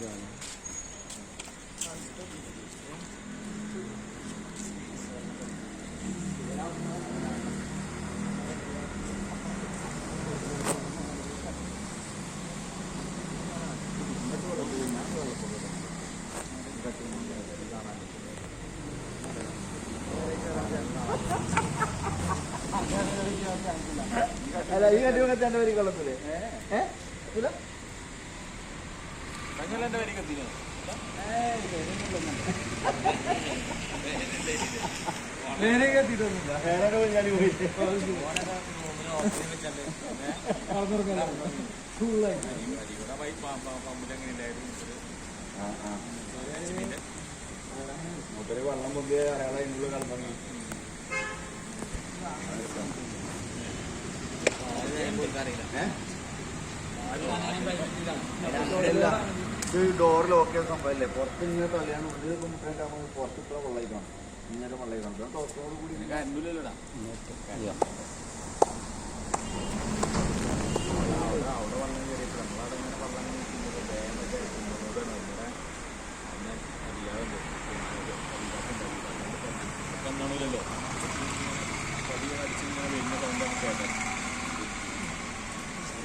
ഇതാണ്. അല്ല ഈ കണ്ടുകൊണ്ടത്തെ വരി കൊള്ളത്തില്ലേ ഏഹ് ഇല്ല തങ്ങളെന്റെ വരി കത്തിക്കണം നേരെ കത്തിയിട്ടൊന്നുമില്ല. നേരെ ഞാൻ പോയിട്ട് മൂപ്പര് വെള്ളം പൊന്തിയ അയാളെ അതിനുള്ള കളഞ്ഞു ഇത് ഡോർ ലോക്ക് സംഭവമല്ലേ പുറത്ത് ഇങ്ങനെ തലയാണ് ഉള്ളിൽ മുട്ടാകുമ്പോൾ പുറത്ത് ഇത്ര വെള്ളയിക്കണം ഇങ്ങനെ കൂടി അവിടെ വന്നു കയറിയിട്ട് നമ്മളവിടെ ഇങ്ങനെ വെള്ളം